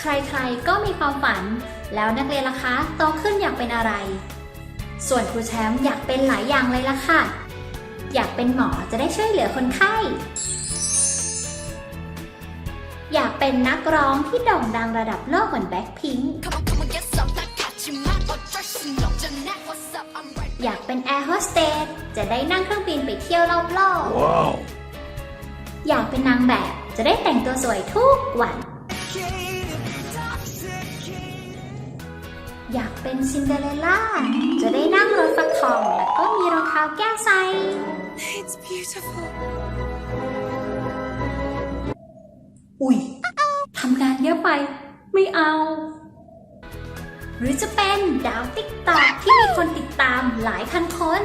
ใครๆ ก็มีความฝัน แล้วนักเรียนล่ะคะโตขึ้นอยากเป็นอะไร ส่วนครูแชมป์อยากเป็นหลายอย่างเลยล่ะค่ะ อยากเป็นหมอจะได้ช่วยเหลือคนไข้ อยากเป็นนักร้องที่โด่งดังระดับโลกเหมือนแบ็คพิงค์อยากเป็นแอร์โฮสเตสจะได้นั่งเครื่องบินไปเที่ยวรอบโลก wow. อยากเป็นนางแบบจะได้แต่งตัวสวยทุกวัน อยากเป็นซินเดอเรลล่า จะได้นั่งรถฟักทองแล้วก็มีรองเท้าแก้วใส่ It's beautiful. อุ๊ยทำงานเยอะไปไม่เอา หรือจะเป็นดาวติ๊กตอกที่มีคนติดตามหลายพันคน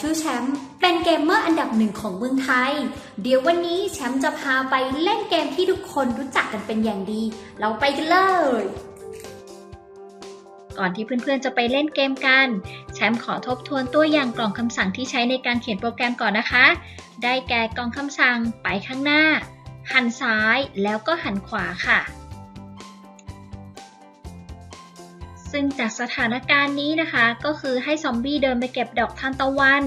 ชื่อแชมป์เป็นเกมเมอร์อันดับหนึ่งของเมืองไทย เดี๋ยววันนี้แชมป์จะพาไปเล่นเกมที่ทุกคนรู้จักกันเป็นอย่างดี เราไปกันเลย ก่อนที่เพื่อนๆจะไปเล่นเกมกัน แชมป์ขอทบทวนตัวอย่างกล่องคำสั่งที่ใช้ในการเขียนโปรแกรมก่อนนะคะ ได้แก่กล่องคำสั่งไปข้างหน้า หันซ้ายแล้วก็หันขวาค่ะ ซึ่งจากสถานการณ์นี้นะคะ ก็คือให้ซอมบี้เดินไปเก็บดอกทานตะวัน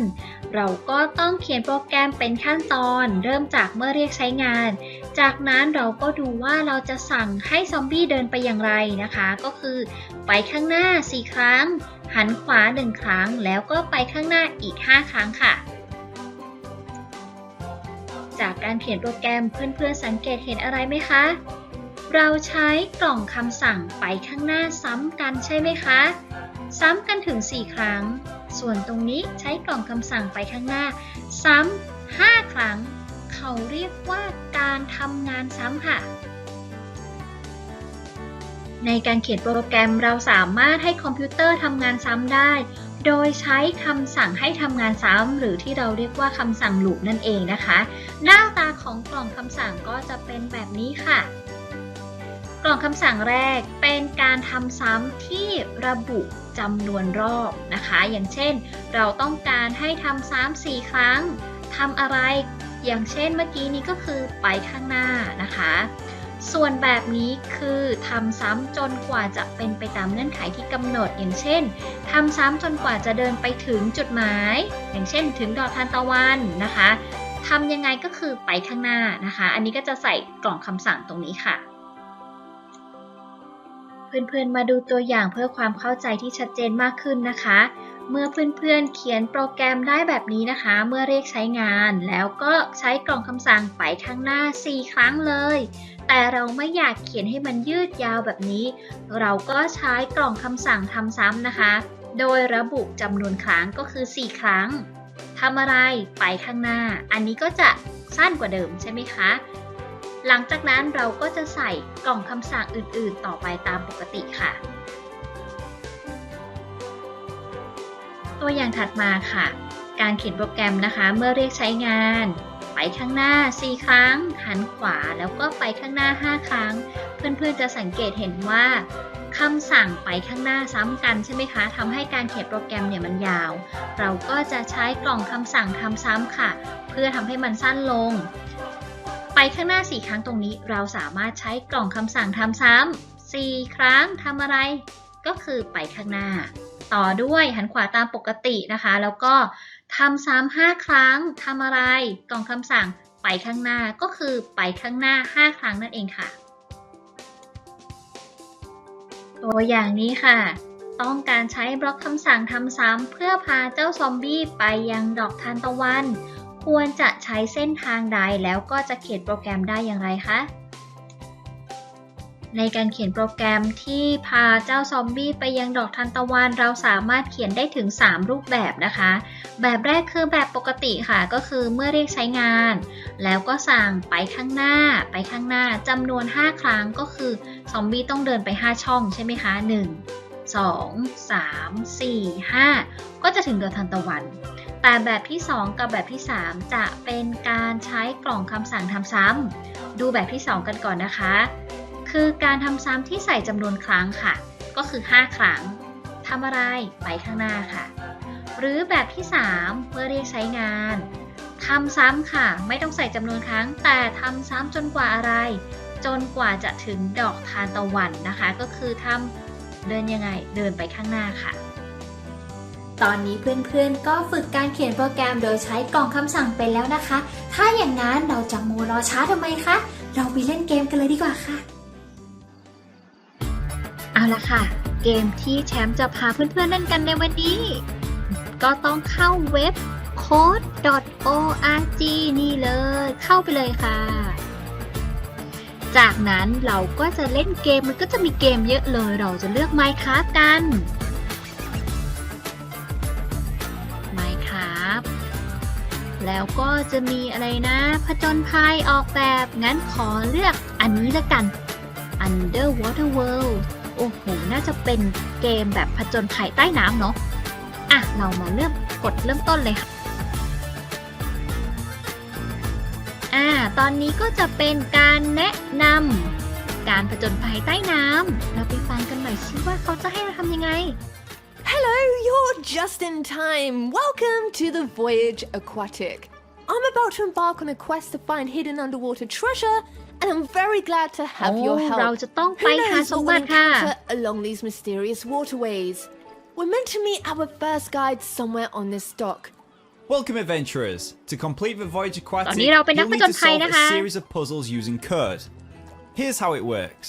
เราก็ต้องเขียนโปรแกรมเป็นขั้นตอน เริ่มจากเมื่อเรียกใช้งาน จากนั้นเราก็ดูว่าเราจะสั่งให้ซอมบี้เดินไปอย่างไรนะคะ ก็คือไปข้างหน้า 4 ครั้ง หันขวา 1 ครั้ง แล้วก็ไปข้างหน้าอีก 5 ครั้งค่ะจากการเขียนโปรแกรมเพื่อนๆสังเกตเห็นอะไรไหมคะ เราใช้กล่องคำสั่งไปข้างหน้าซ้ำกันใช่ไหมคะ ซ้ำกันถึง 4 ครั้ง ส่วนตรงนี้ใช้กล่องคำสั่งไปข้างหน้า ซ้ำ5ครั้ง เขาเรียกว่าการทำงานซ้ำค่ะ ในการเขียนโปรแกรมเราสามารถให้คอมพิวเตอร์ทำงานซ้ำได้ โดยใช้คำสั่งให้ทำงานซ้ำหรือที่เราเรียกว่าคำสั่งลูปนั่นเองนะคะ หน้าตาของกล่องคำสั่งก็จะเป็นแบบนี้ค่ะ กล่องคำสั่งแรกเป็นการทำซ้ำที่ระบุจำนวนรอบนะคะ อย่างเช่น เราต้องการให้ทำซ้ำสี่ครั้งทำอะไร อย่างเช่นเมื่อกี้นี้ก็คือไปข้างหน้านะคะ ส่วนแบบนี้คือทำซ้ำจนกว่าจะเป็นไปตามเงื่อนไขที่กำหนด อย่างเช่นทำซ้ำจนกว่าจะเดินไปถึงจุดหมาย อย่างเช่น ถึงดอกทานตะวันนะคะทำยังไงก็คือไปข้างหน้านะคะ อันนี้ก็จะใส่กล่องคำสั่งตรงนี้ค่ะ พื่อนๆ มาดูตัวอย่างเพื่อความเข้าใจที่ชัดเจนมากขึ้นนะคะ เมื่อเพื่อนๆ เขียนโปรแกรมได้แบบนี้นะคะ เมื่อเรียกใช้งาน แล้วก็ใช้กล่องคำสั่งไปข้างหน้า 4 ครั้งเลย แต่เราไม่อยากเขียนให้มันยืดยาวแบบนี้ เราก็ใช้กล่องคำสั่งทำซ้ำนะคะ โดยระบุจำนวนครั้งก็คือ 4 ครั้งทำอะไรไปข้างหน้า อันนี้ก็จะสั้นกว่าเดิมใช่ไหมคะ หลังจากนั้นเราก็จะใส่กล่องคำสั่งอื่นๆ ต่อไปตามปกติค่ะ ตัวอย่างถัดมาค่ะ การเขียนโปรแกรมนะคะ เมื่อเรียกใช้งาน ไปข้างหน้า 4 ครั้ง หันขวาแล้วก็ไปข้างหน้า 5 ครั้ง เพื่อนๆจะสังเกตเห็นว่าคำสั่งไปข้างหน้าซ้ำกันใช่ไหมคะทำให้การเขียนโปรแกรมเนี่ยมันยาว เราก็จะใช้กล่องคำสั่งทำซ้ำค่ะ เพื่อทำให้มันสั้นลง ข้างหน้า 4 ครั้งตรงนี้ เราสามารถใช้กล่องคำสั่งทำซ้ำ4ครั้งทำอะไร ก็คือไปข้างหน้า ต่อด้วยหันขวาตามปกตินะคะ แล้วก็ทำซ้ำ5ครั้งทำอะไร กล่องคำสั่งไปข้างหน้าก็คือไปข้างหน้า 5 ครั้งนั่นเองค่ะ ตัวอย่างนี้ค่ะ ต้องการใช้บล็อกคำสั่งทำซ้ำเพื่อพาเจ้าซอมบี้ไปยังดอกทานตะวัน ควรจะใช้เส้นทางใดแล้วก็จะเขียนโปรแกรมได้อย่างไรคะ ในการเขียนโปรแกรมที่พาเจ้าซอมบี้ไปยังดอกทานตะวัน เราสามารถเขียนได้ถึง 3 รูปแบบนะคะ แบบแรกคือแบบปกติค่ะ ก็คือเมื่อเรียกใช้งาน แล้วก็สั่งไปข้างหน้า ไปข้างหน้าจำนวน 5 ครั้งก็คือซอมบี้ต้องเดินไป 5 ช่องใช่ไหมคะ 1 2 3 4 5 ก็จะถึงดอกทานตะวัน แต่แบบที่ 2 กับแบบที่ 3 จะเป็นการใช้กล่องคำสั่งทำซ้ำดูแบบที่ 2 กันก่อนนะคะ คือการทำซ้ำที่ใส่จำนวนครั้งค่ะ ก็คือ 5 ครั้งทำอะไรไปข้างหน้าค่ะ หรือแบบที่ 3 เมื่อเรียกใช้งานทำซ้ำค่ะ ไม่ต้องใส่จำนวนครั้ง แต่ทำซ้ำจนกว่าอะไร จนกว่าจะถึงดอกทานตะวันนะคะ ก็คือทำเดินยังไงเดินไปข้างหน้าค่ะ ตอนนี้เพื่อนๆ ก็ฝึกการเขียนโปรแกรมโดยใช้กล่องคำสั่งไปแล้วนะคะ ถ้าอย่างนั้นเราจะโมรอช้าทำไมคะ เราไปเล่นเกมกันเลยดีกว่าค่ะ เอาละค่ะ เกมที่แชมป์จะพาเพื่อนๆเล่นกันในวันนี้ ก็ต้องเข้าเว็บ code.org นี่เลย เข้าไปเลยค่ะ จากนั้นเราก็จะเล่นเกมมันก็จะมีเกมเยอะเลย เราจะเลือก Minecraft กัน แล้วก็จะมีอะไรนะผจญภัยออกแบบ งั้นขอเลือกอันนี้ละกัน Underwater World โอ้โห น่าจะเป็นเกมแบบผจญภัยใต้น้ำเนาะ อะ เรามาเริ่มกดเริ่มต้นเลยค่ะ อ่า ตอนนี้ก็จะเป็นการแนะนำการผจญภัยใต้น้ำ เราไปฟังกันหน่อยสิว่าเขาจะให้เราทำยังไง Hello, you're just in time. Welcome to the Voyage Aquatic. I'm about to embark on a quest to find hidden underwater treasure, and I'm very glad to have โอ้ your เรา help. จะต้องไป Who หา knows สม what บั we'll ติค่ะ encounter along these mysterious waterways? We're meant to meet our first guide somewhere on this dock. Welcome, adventurers! To complete the Voyage ตอน Aquatic, นี้เราเป็นนัก you'll ผ need จญ to ภัย solve นะคะ a series of puzzles using Curd. Here's how it works.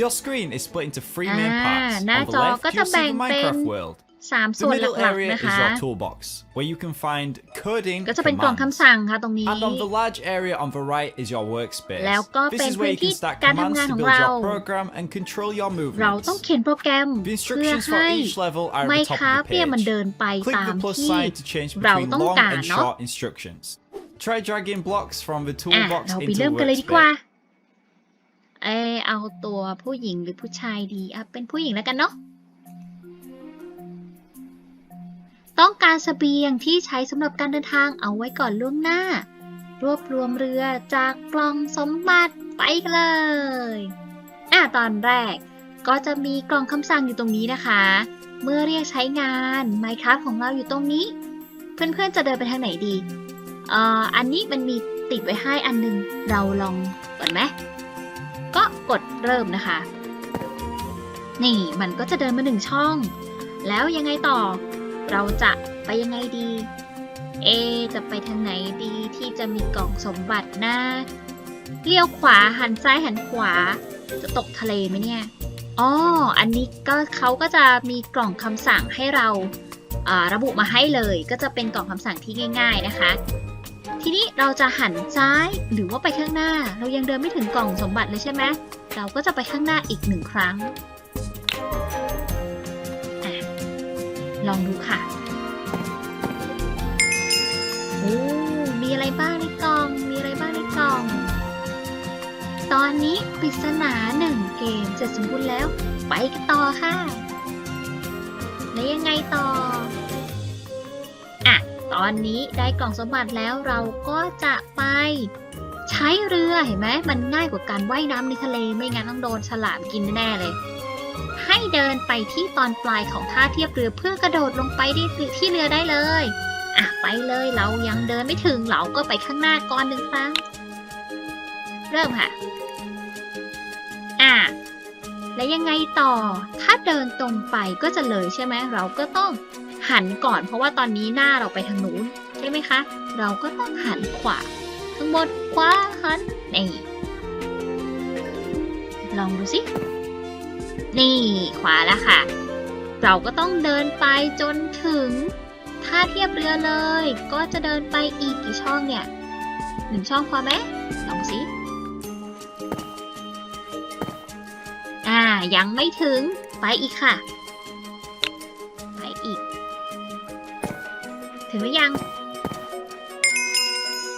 Your screen is split into three main อ่า parts. หน้า On the จอ left, ก็จะ you'll แบ่ see ง the เป็น Minecraft world. สาม The ส่วน middle หลัก area ๆ นะ is คะ your toolbox, where you can find coding ก็จะเป็นกล่อง commands. คำสั่งค่ะตรงนี้ And on the large area on the right is your workspace. แล้วก็ This เป็น is พื้ where น you ที่ can start การทำ commands งานข to อง build เรา your program and control your เรา movements. ต้องเขียนโปรแกรม The เพื่อ instructions for ให้ each level are ไม at the top ค้า of เนี่ย the มันเดิน page. ไป Click ตาม the plus ที่ sign to change เรา between ต้อง long การ and เนาะ short instructions. Try dragging blocks from the อ่ะ toolbox เราไป into เริ่ the มกันเลยดีกว่า workspace. เออเอาตัวผู้หญิงหรือผู้ชายดีอะเป็นผู้หญิงแล้วกันเนาะต้องการสเสบียงที่ใช้สำหรับการเดินทางเอาไว้ก่อนล่วงหน้า รวบรวมเรือจากกล่องสมบัติไปกันเลยอะตอนแรกก็จะมีกล่องคำสั่งอยู่ตรงนี้นะคะ เมื่อเรียกใช้งาน Minecraft ของเราอยู่ตรงนี้ เพื่อนๆจะเดินไปทางไหนดีเอ่ออันนี้มันมีติดไว้ให้อันหนึง เราลองก่อนไหม ก็กดเริ่มนะคะ นี่มันก็จะเดินมาหนึ่งช่อง แล้วยังไงต่อ เราจะไปยังไงดี เอ จะไปทางไหนดีที่จะมีกล่องสมบัตินะเลี้ยวขวาหันซ้ายหันขวา จะตกทะเลไหมเนี่ยอ๋ออันนี้ก็เขาก็จะมีกล่องคำสั่งให้เราาระบุมาให้เลย ก็จะเป็นกล่องคำสั่งที่ง่าย ๆนะคะ ทีนี้เราจะหันซ้ายหรือว่าไปข้างหน้า เรายังเดินไม่ถึงกล่องสมบัติเลยใช่ไหมเราก็จะไปข้างหน้าอีกหนึ่งครั้งอลองดูค่ะโอ้มีอะไรบ้างในกล่อง มีอะไรบ้างในกล่อง ตอนนี้ปริศนาหนึ่งเกมเสร็จสมบูรณ์แล้ว ไปกันต่อค่ะ แล้วยังไงต่อ อะตอนนี้ได้กล่องสมบัติแล้วเราก็จะไปใช้เรือเห็นไหมมันง่ายกว่าการว่ายน้ำในทะเลไม่งั้นต้องโดนฉลามกินแน่เลย ให้เดินไปที่ตอนปลายของท่าเทียบเรือเพื่อกระโดดลงไปที่ที่เรือได้เลยอะไปเลยเรายังเดินไม่ถึงเราก็ไปข้างหน้าก่อนหนึ่งครั้งเริ่มค่ะอะแล้วยังไงต่อ ถ้าเดินตรงไปก็จะเลยใช่ไหมเราก็ต้อง หันก่อน เพราะว่าตอนนี้หน้าเราไปทางนู้นใช่ไหมคะ เราก็ต้องหันขวาทั้งหมดขวาหันนี่ลองดูสิ นี่ขวาแล้วค่ะ เราก็ต้องเดินไปจนถึงท่าเทียบเรือเลย ก็จะเดินไปอีกกี่ช่องเนี่ยหนึ่งช่องพอไหมลองสิอ่ายังไม่ถึงไปอีกค่ะ หรือยัง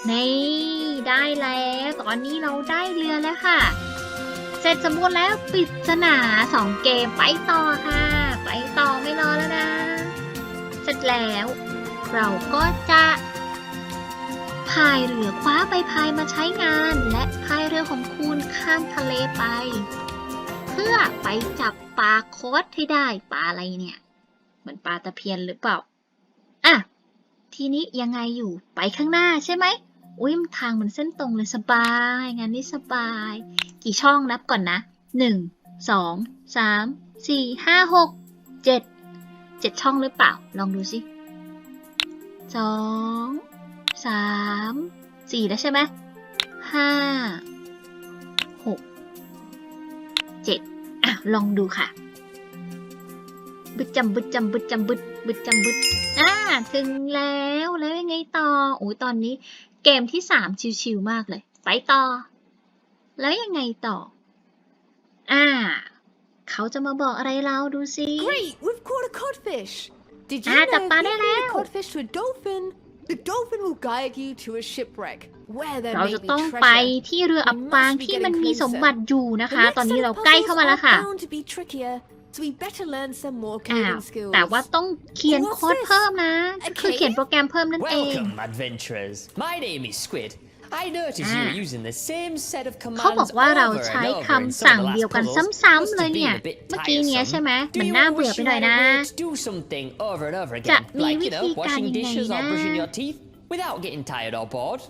นี่ได้แล้ว ตอนนี้เราได้เรือแล้วค่ะ เสร็จสมบูรณ์แล้วปริศนาสองเกมไปต่อค่ะ ไปต่อไม่รอแล้วนะ เสร็จแล้วเราก็จะพายเรือคว้าใบพายมาใช้งาน และพายเรือของคุณข้ามทะเลไป เพื่อไปจับปลาโคดให้ได้ปลาอะไรเนี่ย เหมือนปลาตะเพียนหรือเปล่า อะ ทีนี้ยังไงอยู่ไปข้างหน้าใช่ไหมอุ้ยทางมันเส้นตรงเลยสบายงานนี้สบาย กี่ช่องนับก่อนนะหนึ่งสองสามสี่ห้าหกเจ็ดเจ็ดช่องหรือเปล่า ลองดูสิสองสามสี่แล้วใช่ไหมห้าหกเจ็ดอะ ลองดูค่ะ บึดจำบึดจำบึดจำบึดบึดจำบึดอ่า ถึงแล้วแล้วยังไงต่อโอ้ยตอนนี้เกมที่สามชิวๆมากเลย ไปต่อ แล้วยังไงต่อ อ่า เขาจะมาบอกอะไรเราดูสิ Great, we've caught a codfish. Did you Ah, know tapad if you na feed a lang. codfish to a dolphin, the dolphin will guide you to a shipwreck where there เรา may จะ be ต้องไป treasure. ที่เรืออับปางที่มันมีสมบัติอยู่นะ The คะ next ตอนนี้ set เรา of ใกล้เข้ามา puzzles แล้ว are ค่ะ bound to be trickier, so we better learn some more อ้าว coding skills. แต่ว่าต้องเขียน What's โค้ด this? เพิ่มนะ A คือเขียน cave? โปรแกรมเพิ่มนั่นเอง Welcome, adventurers. My name is Squid. I noticed you Ah. were using the same set of เขา commands บอกว่าเรา over ใช้ and over in คำสั่ง some of the เดียว last กัน puzzles. ซ้ำ Must ๆ เลย have เนี่ย been a bit เมื่อกี้เนี้ย tiresome. ใช่ไหม Do มัน you น่า ever เบื่อ wish ไป you หน่อย had นะ a way to do something over and over จะ again? มี Like, วิ you ธี know, การ washing ยังไง dishes นะ or brushing your teeth without getting tired or bored.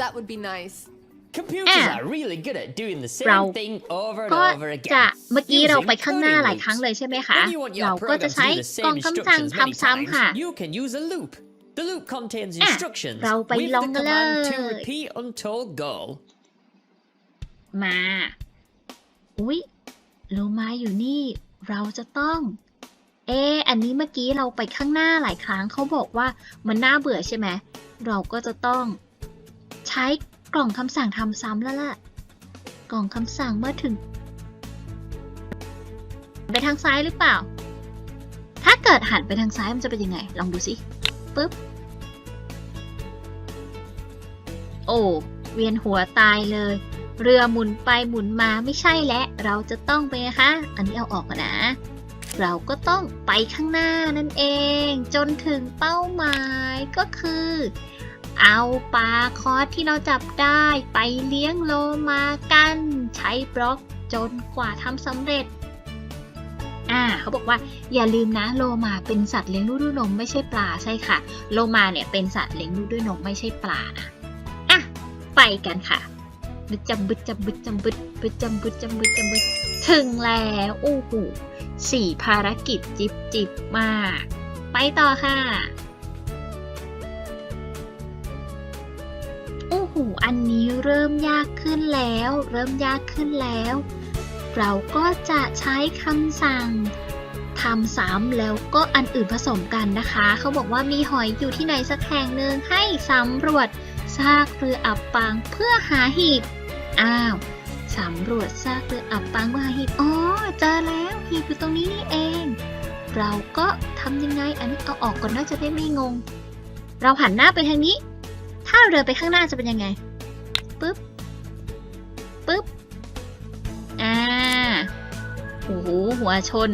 that would be nice. Computers Ah. are really good at doing the เรา same thing over and ก็ over จะ again. เมื่อกี้เรา using ไปข้างหน้า coding หลายครั้ง loops. เลยใช่ไหมคะ When you want เรา your ก็จะ program ใช้ to do the กล่อง same คำสั่ง instructions many ทำซ้ำค่ะ times, you can use a loop. The loop contains อะ instructions เราไป with ล the องกันเล command to ย repeat until goal. มา อุ๊ยโลมาอยู่นี่ เราจะต้อง เอะอันนี้เมื่อกี้เราไปข้างหน้าหลายครั้งเขาบอกว่ามันน่าเบื่อใช่ไหม เราก็จะต้องใช้ กล่องคำสั่งทำซ้ำแล้วล่ะ กล่องคำสั่งเมื่อถึง ไปทางซ้ายหรือเปล่า ถ้าเกิดหันไปทางซ้ายมันจะเป็นยังไง ลองดูสิปึ๊บ โอ้ เวียนหัวตายเลย เรือหมุนไปหมุนมาไม่ใช่และเราจะต้องไปนะคะ อันนี้เอาออกก่อนนะเราก็ต้องไปข้างหน้านั่นเอง จนถึงเป้าหมายก็คือ เอาปลาคอสที่เราจับได้ไปเลี้ยงโลมากัน ใช้บล็อกจนกว่าทำสำเร็จ อ่าเขาบอกว่าอย่าลืมนะโลมาเป็นสัตว์เลี้ยงลูกด้วยนมไม่ใช่ปลาใช่ค่ะ โลมาเนี่ยเป็นสัตว์เลี้ยงลูกด้วยนมไม่ใช่ปลานะอะไปกันค่ะบึดจำบึดจำบึดจำบึดบึดจำบึดจำบึดจำบึดถึงแล้วโอ้โหสี่ภารกิจจิบจิบมาก ไปต่อค่ะ อันนี้เริ่มยากขึ้นแล้ว เริ่มยากขึ้นแล้ว เราก็จะใช้คำสั่งทำซ้ำแล้วก็อันอื่นผสมกันนะคะ เขาบอกว่ามีหอยอยู่ที่ไหนสักแห่งหนึ่งให้สำรวจซากเรืออับปางเพื่อหาหีบ อ้าวสำรวจซากเรืออับปางเพื่อหาหีบ อ๋อ เจอแล้วหีบอยู่ตรงนี้นี่เอง เราก็ทำยังไง อันนี้เอาออกก่อนน่าจะได้ไม่งง เราหันหน้าไปทางนี้ ถ้าเรือไปข้างหน้าจะเป็นยังไง ปึ๊บปึ๊บอ่าโอ้โหหัวชน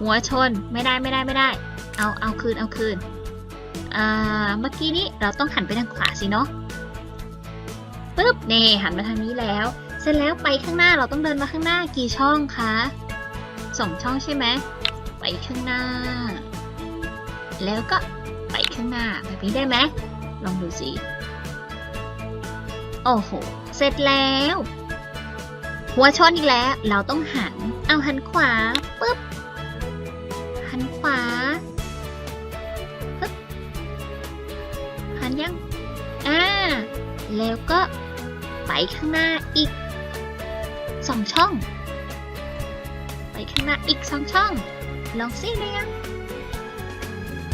หัวชนไม่ได้ไม่ได้ไม่ได้ เอาเอาคืนเอาคืนอ่าเมื่อกี้นี้เราต้องหันไปทางขวาสิเนาะปึ๊บเน่หันมาทางนี้แล้ว เสร็จแล้วไปข้างหน้าเราต้องเดินมาข้างหน้ากี่ช่องคะสองช่องใช่ไหมไปข้างหน้า แล้วก็ไปข้างหน้าแบบนี้ได้ไหมลองดูสิ โอ้โห เสร็จแล้ว หัวชนอีกแล้ว เราต้องหัน เอาหันขวาปึ๊บ หันขวาปึ๊บ หันยัง อ่า แล้วก็ไปข้างหน้าอีกสองช่อง ไปข้างหน้าอีกสองช่อง ลองซิได้ยัง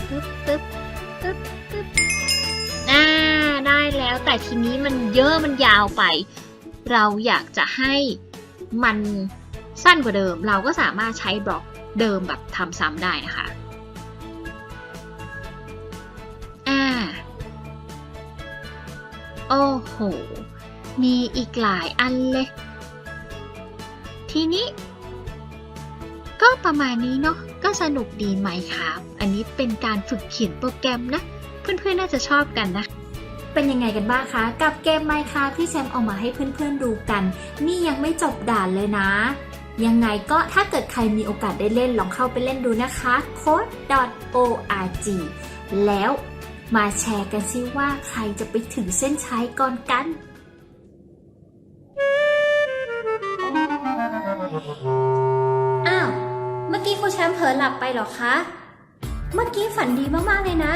ปึ๊บปึ๊บปึ๊บปึ๊บ แล้ว แต่ทีนี้มันเยอะมันยาวไป เราอยากจะให้มันสั้นกว่าเดิม เราก็สามารถใช้บล็อกเดิมแบบทำซ้ำได้นะคะอ่าโอ้โห มีอีกหลายอันเลย ทีนี้ ก็ประมาณนี้เนาะ ก็สนุกดีไหมครับ อันนี้เป็นการฝึกเขียนโปรแกรมนะ เพื่อนๆน่าจะชอบกันนะคะ เป็นยังไงกันบ้างคะ กับเกม Minecraft ที่แชมป์เอามาให้เพื่อนๆดูกัน นี่ยังไม่จบด่านเลยนะ ยังไงก็ถ้าเกิดใครมีโอกาสได้เล่นลองเข้าไปเล่นดูนะคะ code.org แล้วมาแชร์กันซิว่าใครจะไปถึงเส้นชัยก่อนกันอ้าว เมื่อกี้ครูแชมป์เผลอหลับไปหรอคะ เมื่อกี้ฝันดีมากๆเลยนะ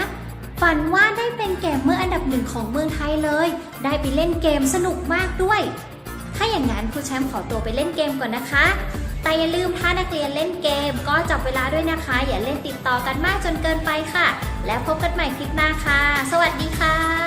ฝันว่าได้เป็นเกมเมอร์อันดับหนึ่งของเมืองไทยเลย ได้ไปเล่นเกมสนุกมากด้วย ถ้าอย่างนั้นครูแชมป์ขอตัวไปเล่นเกมก่อนนะคะ แต่อย่าลืมถ้านักเรียนเล่นเกมก็จับเวลาด้วยนะคะ อย่าเล่นติดต่อกันมากจนเกินไปค่ะ แล้วพบกันใหม่คลิปหน้าค่ะ สวัสดีค่ะ